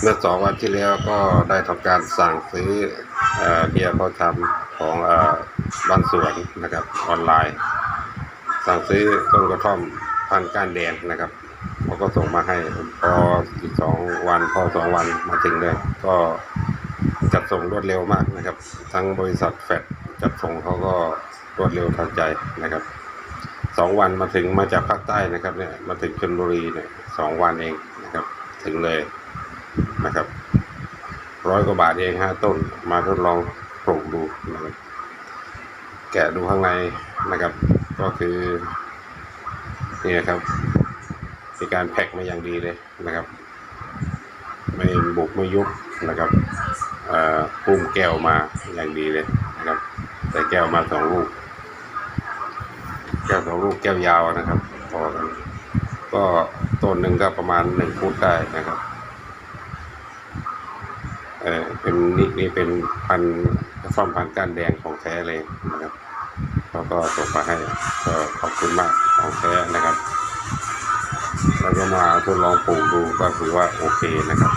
เมื่อสองวันที่แล้วก็ได้ทำการสั่งซื้อเอ่อเบียร์เขาทำของอบ้านสวนนะครับออนไลน์ สั่งซื้อต้นกระท่อมพันก้านแดงนะครับเขาก็ส่งมาให้พออีกสองวันพอสองวันมาถึงเลยก็จัดส่งรวดเร็วมากนะครับ ทั้งบริษัทแฟดจัดส่งเขาก็รวดเร็วทันใจนะครับสองวันมาถึงมาจากภาคใต้นะครับเนี่ยมาถึงชลบุรีเนี่ยสองวันเองนะครับ ถึงเลย นะครับร้อยกว่าบาทเองห้าต้นมาทดลองปลูกดูนะครับแกะดูข้างในนะครับ ก็คือนี่นะครับมีการแพ็คมาอย่างดีเลยนะครับ ไม่บุกไม่ยุบนะครับเอ่มแก้วมาอย่างดีเลยนะครับใส่แก้วมาสองลูก แก้วสองลูกแก้วยาวนะครับพอกันก็ต้นหนึ่งก็ประมาณหนึ่งฟุตได้นะครับ เออเป็นนี่นี่เป็นพันฟ้อมพันก้านแดงของแท้เลยนะครับเขาก็ส่งมาให้ก็ขอบคุณมากของแท้นะครับแล้วก็มาทดลองปลูกดูก็คือว่าโอเคนะครับ